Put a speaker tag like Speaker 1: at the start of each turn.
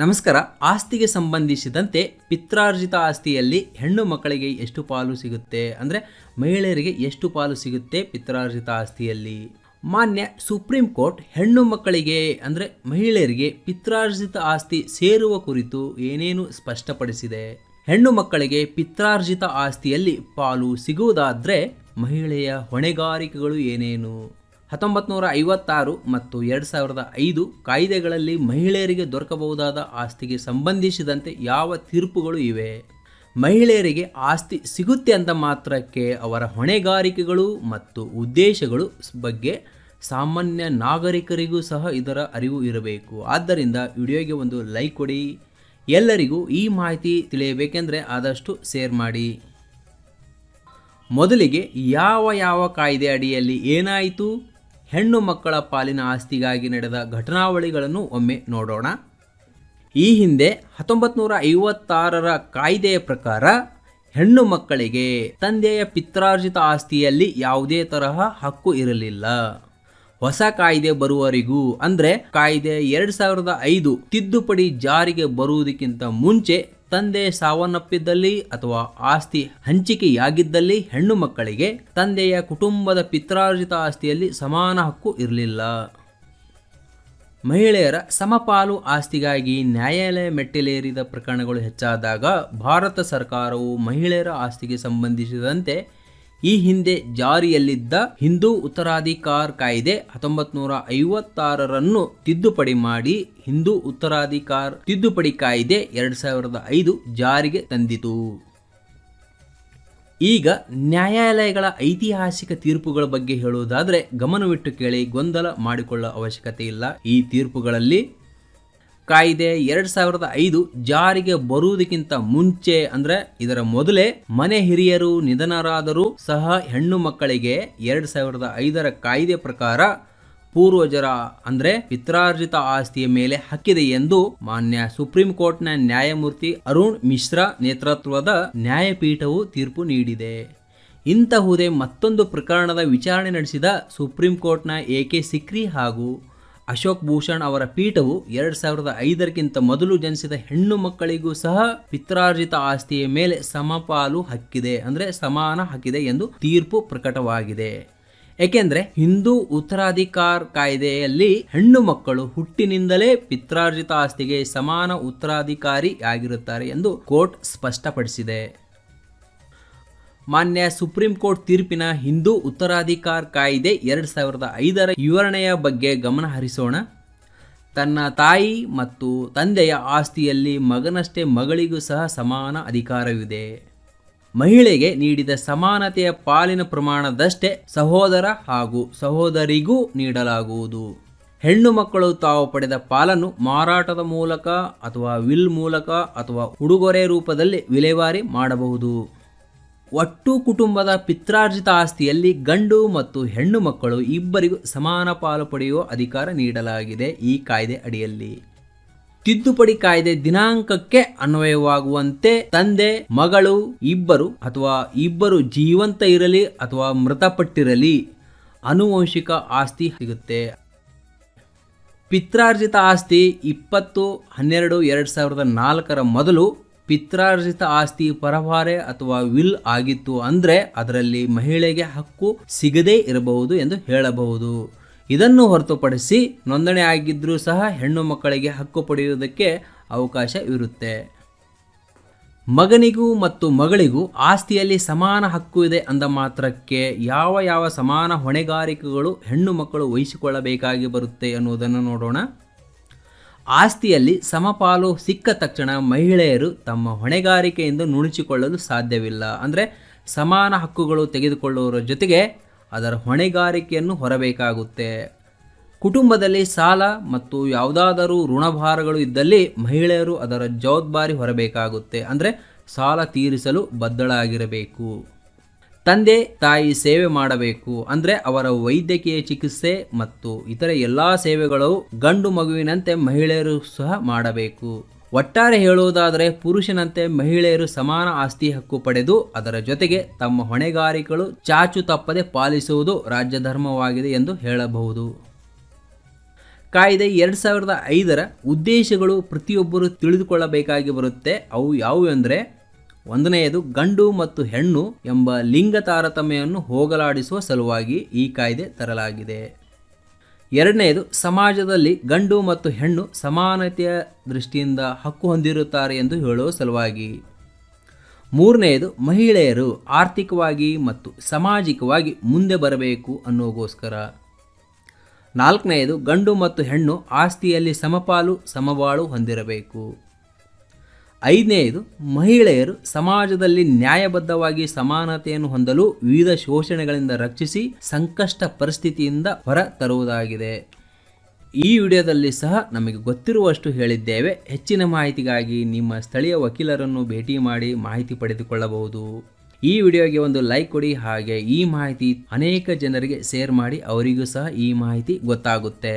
Speaker 1: ನಮಸ್ಕಾರ. ಆಸ್ತಿಗೆ ಸಂಬಂಧಿಸಿದಂತೆ ಪಿತ್ರಾರ್ಜಿತ ಆಸ್ತಿಯಲ್ಲಿ ಹೆಣ್ಣು ಮಕ್ಕಳಿಗೆ ಎಷ್ಟು ಪಾಲು ಸಿಗುತ್ತೆ? ಅಂದರೆ ಮಹಿಳೆಯರಿಗೆ ಎಷ್ಟು ಪಾಲು ಸಿಗುತ್ತೆ ಪಿತ್ರಾರ್ಜಿತ ಆಸ್ತಿಯಲ್ಲಿ? ಮಾನ್ಯ ಸುಪ್ರೀಂ ಕೋರ್ಟ್ ಹೆಣ್ಣು ಮಕ್ಕಳಿಗೆ, ಅಂದರೆ ಮಹಿಳೆಯರಿಗೆ ಪಿತ್ರಾರ್ಜಿತ ಆಸ್ತಿ ಸೇರುವ ಕುರಿತು ಏನೇನು ಸ್ಪಷ್ಟಪಡಿಸಿದೆ? ಹೆಣ್ಣು ಮಕ್ಕಳಿಗೆ ಪಿತ್ರಾರ್ಜಿತ ಆಸ್ತಿಯಲ್ಲಿ ಪಾಲು ಸಿಗುವುದಾದರೆ ಮಹಿಳೆಯ ಹೊಣೆಗಾರಿಕೆಗಳು ಏನೇನು? ಹತ್ತೊಂಬತ್ತು ನೂರ ಐವತ್ತಾರು ಮತ್ತು ಎರಡು ಸಾವಿರದ ಐದು ಕಾಯ್ದೆಗಳಲ್ಲಿ ಮಹಿಳೆಯರಿಗೆ ದೊರಕಬಹುದಾದ ಆಸ್ತಿಗೆ ಸಂಬಂಧಿಸಿದಂತೆ ಯಾವ ತೀರ್ಪುಗಳು ಇವೆ? ಮಹಿಳೆಯರಿಗೆ ಆಸ್ತಿ ಸಿಗುತ್ತೆ ಅಂತ ಮಾತ್ರಕ್ಕೆ ಅವರ ಹೊಣೆಗಾರಿಕೆಗಳು ಮತ್ತು ಉದ್ದೇಶಗಳು ಬಗ್ಗೆ ಸಾಮಾನ್ಯ ನಾಗರಿಕರಿಗೂ ಸಹ ಇದರ ಅರಿವು ಇರಬೇಕು. ಆದ್ದರಿಂದ ವಿಡಿಯೋಗೆ ಒಂದು ಲೈಕ್ ಕೊಡಿ. ಎಲ್ಲರಿಗೂ ಈ ಮಾಹಿತಿ ತಿಳಿಯಬೇಕೆಂದರೆ ಆದಷ್ಟು ಶೇರ್ ಮಾಡಿ. ಮೊದಲಿಗೆ ಯಾವ ಯಾವ ಕಾಯ್ದೆ ಅಡಿಯಲ್ಲಿ ಏನಾಯಿತು? ಹೆಣ್ಣು ಮಕ್ಕಳ ಪಾಲಿನ ಆಸ್ತಿಗಾಗಿ ನಡೆದ ಘಟನಾವಳಿಗಳನ್ನು ಒಮ್ಮೆ ನೋಡೋಣ. ಈ ಹಿಂದೆ ಹತ್ತೊಂಬತ್ತು ನೂರ ಐವತ್ತಾರರ ಕಾಯ್ದೆಯ ಪ್ರಕಾರ ಹೆಣ್ಣು ಮಕ್ಕಳಿಗೆ ತಂದೆಯ ಪಿತ್ರಾರ್ಜಿತ ಆಸ್ತಿಯಲ್ಲಿ ಯಾವುದೇ ತರಹ ಹಕ್ಕು ಇರಲಿಲ್ಲ. ಹೊಸ ಕಾಯ್ದೆ ಬರುವವರೆಗೂ ಅಂದರೆ ಕಾಯ್ದೆ ಎರಡು ಸಾವಿರದ ಐದು ತಿದ್ದುಪಡಿ ಜಾರಿಗೆ ಬರುವುದಕ್ಕಿಂತ ಮುಂಚೆ ತಂದೆ ಸಾವನ್ನಪ್ಪಿದ್ದಲ್ಲಿ ಅಥವಾ ಆಸ್ತಿ ಹಂಚಿಕೆಯಾಗಿದ್ದಲ್ಲಿ ಹೆಣ್ಣು ಮಕ್ಕಳಿಗೆ ತಂದೆಯ ಕುಟುಂಬದ ಪಿತ್ರಾರ್ಜಿತ ಆಸ್ತಿಯಲ್ಲಿ ಸಮಾನ ಹಕ್ಕು ಇರಲಿಲ್ಲ. ಮಹಿಳೆಯರ ಸಮಪಾಲು ಆಸ್ತಿಗಾಗಿ ನ್ಯಾಯಾಲಯ ಮೆಟ್ಟಿಲೇರಿದ ಪ್ರಕರಣಗಳು ಹೆಚ್ಚಾದಾಗ ಭಾರತ ಸರ್ಕಾರವು ಮಹಿಳೆಯರ ಆಸ್ತಿಗೆ ಸಂಬಂಧಿಸಿದಂತೆ ಈ ಹಿಂದೆ ಜಾರಿಯಲ್ಲಿದ್ದ ಹಿಂದೂ ಉತ್ತರಾಧಿಕಾರ ಕಾಯ್ದೆ ಹತ್ತೊಂಬತ್ ನೂರ ಐವತ್ತಾರರನ್ನು ತಿದ್ದುಪಡಿ ಮಾಡಿ ಹಿಂದೂ ಉತ್ತರಾಧಿಕಾರ ತಿದ್ದುಪಡಿ ಕಾಯ್ದೆ ಎರಡ್ ಸಾವಿರದ ಐದು ಜಾರಿಗೆ ತಂದಿತು. ಈಗ ನ್ಯಾಯಾಲಯಗಳ ಐತಿಹಾಸಿಕ ತೀರ್ಪುಗಳ ಬಗ್ಗೆ ಹೇಳುವುದಾದರೆ ಗಮನವಿಟ್ಟು ಕೇಳಿ ಗೊಂದಲ ಮಾಡಿಕೊಳ್ಳುವ ಅವಶ್ಯಕತೆ ಇಲ್ಲ. ಈ ತೀರ್ಪುಗಳಲ್ಲಿ ಕಾಯ್ದೆ ಎರಡ್ ಸಾವಿರದ ಐದು ಜಾರಿಗೆ ಬರುವುದಕ್ಕಿಂತ ಮುಂಚೆ ಅಂದ್ರೆ ಇದರ ಮೊದಲೇ ಮನೆ ಹಿರಿಯರು, ನಿಧನರಾದರೂ ಸಹ ಹೆಣ್ಣು ಮಕ್ಕಳಿಗೆ ಎರಡ್ ಸಾವಿರದ ಐದರ ಕಾಯ್ದೆ ಪ್ರಕಾರ ಪೂರ್ವಜರ ಅಂದ್ರೆ ಪಿತ್ರಾರ್ಜಿತ ಆಸ್ತಿಯ ಮೇಲೆ ಹಕ್ಕಿದೆ ಎಂದು ಮಾನ್ಯ ಸುಪ್ರೀಂ ಕೋರ್ಟ್ನ ನ್ಯಾಯಮೂರ್ತಿ ಅರುಣ್ ಮಿಶ್ರಾ ನೇತೃತ್ವದ ನ್ಯಾಯಪೀಠವು ತೀರ್ಪು ನೀಡಿದೆ. ಇಂತಹುದೇ ಮತ್ತೊಂದು ಪ್ರಕರಣದ ವಿಚಾರಣೆ ನಡೆಸಿದ ಸುಪ್ರೀಂ ಕೋರ್ಟ್ನ ಎ ಕೆ ಸಿಕ್ರಿ ಹಾಗೂ ಅಶೋಕ್ ಭೂಷಣ್ ಅವರ ಪೀಠವು ಎರಡ್ ಸಾವಿರದ ಐದರಕ್ಕಿಂತ ಮೊದಲು ಜನಿಸಿದ ಹೆಣ್ಣು ಮಕ್ಕಳಿಗೂ ಸಹ ಪಿತ್ರಾರ್ಜಿತ ಆಸ್ತಿಯ ಮೇಲೆ ಸಮಪಾಲು ಹಕ್ಕಿದೆ, ಅಂದ್ರೆ ಸಮಾನ ಹಕ್ಕಿದೆ ಎಂದು ತೀರ್ಪು ಪ್ರಕಟವಾಗಿದೆ. ಏಕೆಂದರೆ ಹಿಂದೂ ಉತ್ತರಾಧಿಕಾರ ಕಾಯ್ದೆಯಲ್ಲಿ ಹೆಣ್ಣು ಮಕ್ಕಳು ಹುಟ್ಟಿನಿಂದಲೇ ಪಿತ್ರಾರ್ಜಿತ ಆಸ್ತಿಗೆ ಸಮಾನ ಉತ್ತರಾಧಿಕಾರಿ ಆಗಿರುತ್ತಾರೆ ಎಂದು ಕೋರ್ಟ್ ಸ್ಪಷ್ಟಪಡಿಸಿದೆ. ಮಾನ್ಯ ಸುಪ್ರೀಂ ಕೋರ್ಟ್ ತೀರ್ಪಿನ ಹಿಂದೂ ಉತ್ತರಾಧಿಕಾರ ಕಾಯ್ದೆ ಎರಡು ಸಾವಿರದ ಐದರ ವಿವರಣೆಯ ಬಗ್ಗೆ ಗಮನ ಹರಿಸೋಣ. ತನ್ನ ತಾಯಿ ಮತ್ತು ತಂದೆಯ ಆಸ್ತಿಯಲ್ಲಿ ಮಗನಷ್ಟೇ ಮಗಳಿಗೂ ಸಹ ಸಮಾನ ಅಧಿಕಾರವಿದೆ. ಮಹಿಳೆಗೆ ನೀಡಿದ ಸಮಾನತೆಯ ಪಾಲಿನ ಪ್ರಮಾಣದಷ್ಟೇ ಸಹೋದರ ಹಾಗೂ ಸಹೋದರಿಗೂ ನೀಡಲಾಗುವುದು. ಹೆಣ್ಣು ಮಕ್ಕಳು ತಾವು ಪಡೆದ ಪಾಲನ್ನು ಮಾರಾಟದ ಮೂಲಕ ಅಥವಾ ವಿಲ್ ಮೂಲಕ ಅಥವಾ ಉಡುಗೊರೆ ರೂಪದಲ್ಲಿ ವಿಲೇವಾರಿ ಮಾಡಬಹುದು. ಒಟ್ಟು ಕುಟುಂಬದ ಪಿತ್ರಾರ್ಜಿತ ಆಸ್ತಿಯಲ್ಲಿ ಗಂಡು ಮತ್ತು ಹೆಣ್ಣು ಮಕ್ಕಳು ಇಬ್ಬರಿಗೂ ಸಮಾನ ಪಾಲು ಪಡೆಯುವ ಅಧಿಕಾರ ನೀಡಲಾಗಿದೆ ಈ ಕಾಯ್ದೆ ಅಡಿಯಲ್ಲಿ. ತಿದ್ದುಪಡಿ ಕಾಯ್ದೆ ದಿನಾಂಕಕ್ಕೆ ಅನ್ವಯವಾಗುವಂತೆ ತಂದೆ, ಮಗಳು, ಇಬ್ಬರು ಅಥವಾ ಇಬ್ಬರು ಜೀವಂತ ಇರಲಿ ಅಥವಾ ಮೃತಪಟ್ಟಿರಲಿ ಆನುವಂಶಿಕ ಆಸ್ತಿ ಸಿಗುತ್ತೆ. ಪಿತ್ರಾರ್ಜಿತ ಆಸ್ತಿ ಇಪ್ಪತ್ತು, ಹನ್ನೆರಡು, ಎರಡು ಸಾವಿರದ ನಾಲ್ಕರ ಮೊದಲು ಪಿತ್ರಾರ್ಜಿತ ಆಸ್ತಿ ಪರಭಾರೆ ಅಥವಾ ವಿಲ್ ಆಗಿತ್ತು ಅಂದರೆ ಅದರಲ್ಲಿ ಮಹಿಳೆಗೆ ಹಕ್ಕು ಸಿಗದೇ ಇರಬಹುದು ಎಂದು ಹೇಳಬಹುದು. ಇದನ್ನು ಹೊರತುಪಡಿಸಿ ನೋಂದಣಿ ಆಗಿದ್ದರೂ ಸಹ ಹೆಣ್ಣು ಮಕ್ಕಳಿಗೆ ಹಕ್ಕು ಪಡೆಯುವುದಕ್ಕೆ ಅವಕಾಶ ಇರುತ್ತೆ. ಮಗನಿಗೂ ಮತ್ತು ಮಗಳಿಗೂ ಆಸ್ತಿಯಲ್ಲಿ ಸಮಾನ ಹಕ್ಕು ಇದೆ ಅಂದ ಮಾತ್ರಕ್ಕೆ ಯಾವ ಯಾವ ಸಮಾನ ಹೊಣೆಗಾರಿಕೆಗಳು ಹೆಣ್ಣು ಮಕ್ಕಳು ವಹಿಸಿಕೊಳ್ಳಬೇಕಾಗಿ ಬರುತ್ತೆ ಅನ್ನುವುದನ್ನು ನೋಡೋಣ. ಆಸ್ತಿಯಲ್ಲಿ ಸಮಪಾಲು ಸಿಕ್ಕ ತಕ್ಷಣ ಮಹಿಳೆಯರು ತಮ್ಮ ಹೊಣೆಗಾರಿಕೆಯಿಂದ ನುಣುಚಿಕೊಳ್ಳಲು ಸಾಧ್ಯವಿಲ್ಲ. ಅಂದರೆ ಸಮಾನ ಹಕ್ಕುಗಳು ತೆಗೆದುಕೊಳ್ಳುವುದರ ಜೊತೆಗೆ ಅದರ ಹೊಣೆಗಾರಿಕೆಯನ್ನು ಹೊರಬೇಕಾಗುತ್ತೆ. ಕುಟುಂಬದಲ್ಲಿ ಸಾಲ ಮತ್ತು ಯಾವುದಾದರೂ ಋಣಭಾರಗಳು ಇದ್ದಲ್ಲಿ ಮಹಿಳೆಯರು ಅದರ ಜವಾಬ್ದಾರಿ ಹೊರಬೇಕಾಗುತ್ತೆ. ಅಂದರೆ ಸಾಲ ತೀರಿಸಲು ಬದ್ಧಳಾಗಿರಬೇಕು. ತಂದೆ ತಾಯಿ ಸೇವೆ ಮಾಡಬೇಕು ಅಂದರೆ ಅವರ ವೈದ್ಯಕೀಯ ಚಿಕಿತ್ಸೆ ಮತ್ತು ಇತರ ಎಲ್ಲಾ ಸೇವೆಗಳು ಗಂಡು ಮಗುವಿನಂತೆ ಮಹಿಳೆಯರು ಸಹ ಮಾಡಬೇಕು. ಒಟ್ಟಾರೆ ಹೇಳುವುದಾದರೆ ಪುರುಷನಂತೆ ಮಹಿಳೆಯರು ಸಮಾನ ಆಸ್ತಿ ಹಕ್ಕು ಪಡೆದು ಅದರ ಜೊತೆಗೆ ತಮ್ಮ ಹೊಣೆಗಾರಿಕೆಗಳು ಚಾಚು ತಪ್ಪದೆ ಪಾಲಿಸುವುದು ರಾಜ್ಯ ಧರ್ಮವಾಗಿದೆ ಎಂದು ಹೇಳಬಹುದು. ಕಾಯ್ದೆ ಎರಡು ಸಾವಿರದ ಐದರ ಉದ್ದೇಶಗಳು ಪ್ರತಿಯೊಬ್ಬರು ತಿಳಿದುಕೊಳ್ಳಬೇಕಾಗಿ ಬರುತ್ತೆ. ಅವು ಯಾವುವು ಅಂದರೆ ಒಂದನೆಯದು ಗಂಡು ಮತ್ತು ಹೆಣ್ಣು ಎಂಬ ಲಿಂಗ ತಾರತಮ್ಯವನ್ನು ಹೋಗಲಾಡಿಸುವ ಸಲುವಾಗಿ ಈ ಕಾಯ್ದೆ ತರಲಾಗಿದೆ. ಎರಡನೆಯದು ಸಮಾಜದಲ್ಲಿ ಗಂಡು ಮತ್ತು ಹೆಣ್ಣು ಸಮಾನತೆಯ ದೃಷ್ಟಿಯಿಂದ ಹಕ್ಕು ಹೊಂದಿರುತ್ತಾರೆ ಎಂದು ಹೇಳುವ ಸಲುವಾಗಿ. ಮೂರನೆಯದು ಮಹಿಳೆಯರು ಆರ್ಥಿಕವಾಗಿ ಮತ್ತು ಸಾಮಾಜಿಕವಾಗಿ ಮುಂದೆ ಬರಬೇಕು ಅನ್ನೋಗೋಸ್ಕರ ನಾಲ್ಕನೆಯದು ಗಂಡು ಮತ್ತು ಹೆಣ್ಣು ಆಸ್ತಿಯಲ್ಲಿ ಸಮಪಾಲು ಸಮಬಾಳು ಹೊಂದಿರಬೇಕು. ಐದನೆಯದು, ಮಹಿಳೆಯರು ಸಮಾಜದಲ್ಲಿ ನ್ಯಾಯಬದ್ಧವಾಗಿ ಸಮಾನತೆಯನ್ನು ಹೊಂದಲು ವಿವಿಧ ಶೋಷಣೆಗಳಿಂದ ರಕ್ಷಿಸಿ ಸಂಕಷ್ಟ ಪರಿಸ್ಥಿತಿಯಿಂದ ಹೊರ ತರುವುದಾಗಿದೆ. ಈ ವಿಡಿಯೋದಲ್ಲಿ ಸಹ ನಮಗೆ ಗೊತ್ತಿರುವಷ್ಟು ಹೇಳಿದ್ದೇವೆ. ಹೆಚ್ಚಿನ ಮಾಹಿತಿಗಾಗಿ ನಿಮ್ಮ ಸ್ಥಳೀಯ ವಕೀಲರನ್ನು ಭೇಟಿ ಮಾಡಿ ಮಾಹಿತಿ ಪಡೆದುಕೊಳ್ಳಬಹುದು. ಈ ವಿಡಿಯೋಗೆ ಒಂದು ಲೈಕ್ ಕೊಡಿ, ಹಾಗೆ ಈ ಮಾಹಿತಿ ಅನೇಕ ಜನರಿಗೆ ಶೇರ್ ಮಾಡಿ, ಅವರಿಗೂ ಸಹ ಈ ಮಾಹಿತಿ ಗೊತ್ತಾಗುತ್ತೆ.